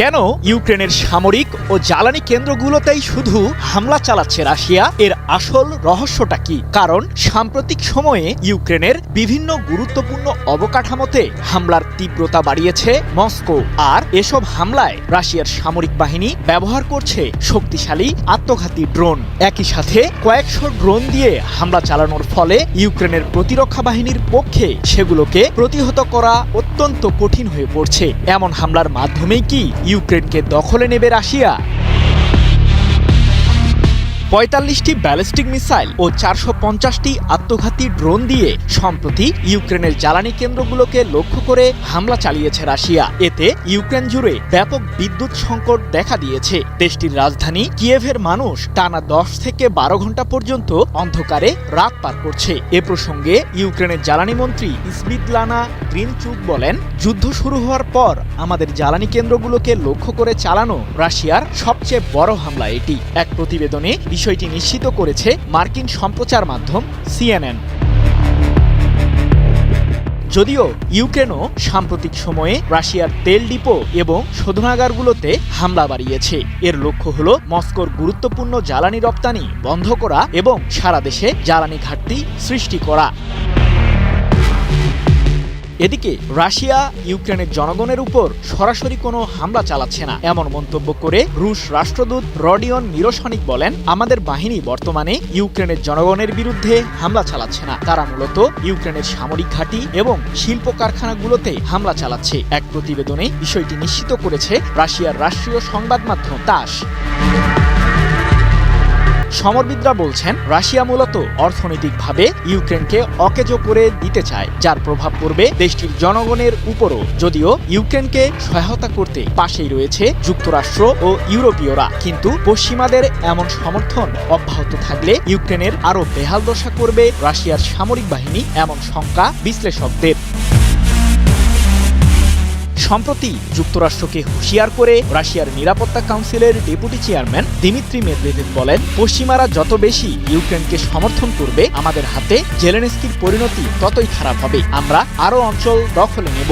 কেন ইউক্রেনের সামরিক ও জ্বালানি কেন্দ্রগুলোতেই শুধু হামলা চালাচ্ছে রাশিয়া? এর আসল রহস্যটা কি? কারণ সাম্প্রতিক সময়ে ইউক্রেনের বিভিন্ন গুরুত্বপূর্ণ অবকাঠামোতে হামলার তীব্রতা বাড়িয়েছে মস্কো। আর এসব হামলায় রাশিয়ার সামরিক বাহিনী ব্যবহার করছে শক্তিশালী আত্মঘাতী ড্রোন। একই সাথে কয়েকশো ড্রোন দিয়ে হামলা চালানোর ফলে ইউক্রেনের প্রতিরক্ষা বাহিনীর পক্ষে সেগুলোকে প্রতিহত করা অত্যন্ত কঠিন হয়ে পড়ছে। এমন হামলার মাধ্যমেই কি ইউক্রেনকে দখলে নেবে রাশিয়া। পঁয়তাল্লিশটি ব্যালিস্টিক মিসাইল ও চারশো পঞ্চাশটি আত্মঘাতী ড্রোন দিয়ে সম্প্রতি ইউক্রেনের জ্বালানি কেন্দ্রগুলোকে লক্ষ্য করে হামলা চালিয়েছে রাশিয়া। এতে ইউক্রেন জুড়ে ব্যাপক বিদ্যুৎ সংকট দেখা দিয়েছে। দেশটির রাজধানী কিয়েভের মানুষ টানা দশ থেকে বারো ঘণ্টা পর্যন্ত অন্ধকারে রাত পার করছে। এ প্রসঙ্গে ইউক্রেনের জ্বালানি মন্ত্রী ইসবিদলানা গ্রিনচুক বলেন, যুদ্ধ শুরু হওয়ার পর আমাদের জ্বালানি কেন্দ্রগুলোকে লক্ষ্য করে চালানো রাশিয়ার সবচেয়ে বড় হামলা এটি। এক প্রতিবেদনে বিষয়টি নিশ্চিত করেছে মার্কিন সম্প্রচার মাধ্যম সিএনএন। যদিও ইউক্রেনও সাম্প্রতিক সময়ে রাশিয়ার তেল ডিপো এবং শোধনাগারগুলোতে হামলা বাড়িয়েছে। এর লক্ষ্য হল মস্কোর গুরুত্বপূর্ণ জ্বালানি রপ্তানি বন্ধ করা এবং সারা দেশে জ্বালানি ঘাটতি সৃষ্টি করা। এদিকে, রাশিয়া ইউক্রেনের জনগণের উপর সরাসরি কোনো হামলা চালাচ্ছে না। এমন মন্তব্য করে রুশ রাষ্ট্রদূত রডিয়ন মিরোসনিক বলেন, আমাদের বাহিনী বর্তমানে ইউক্রেনের জনগণের বিরুদ্ধে হামলা চালাচ্ছে না। তারা মূলত ইউক্রেনের সামরিক ঘাঁটি এবং শিল্প কারখানাগুলোতে হামলা চালাচ্ছে। এক প্রতিবেদনে বিষয়টি নিশ্চিত করেছে রাশিয়ার রাষ্ট্রীয় সংবাদ মাধ্যম তাস। সমরবিদরা বলছেন, রাশিয়া মূলত অর্থনৈতিকভাবে ইউক্রেনকে অকেজো করে দিতে চায়, যার প্রভাব পড়বে দেশটির জনগণের উপরও। যদিও ইউক্রেনকে সহায়তা করতে পাশেই রয়েছে যুক্তরাষ্ট্র ও ইউরোপীয়রা, কিন্তু পশ্চিমাদের এমন সমর্থন অব্যাহত থাকলে ইউক্রেনের আরও বেহাল দশা করবে রাশিয়ার সামরিক বাহিনী, এমন শঙ্কা বিশ্লেষকদের। সম্প্রতি যুক্তরাষ্ট্রকে হুঁশিয়ার করে রাশিয়ার নিরাপত্তা কাউন্সিলের ডেপুটি চেয়ারম্যান দিমিত্রি মেদভেদেভ বলেন, পশ্চিমারা যত বেশি ইউক্রেনকে সমর্থন করবে, আমাদের হাতে জেলেনস্কির পরিণতি ততই খারাপ হবে। আমরা আরও অঞ্চল দখলে নেব।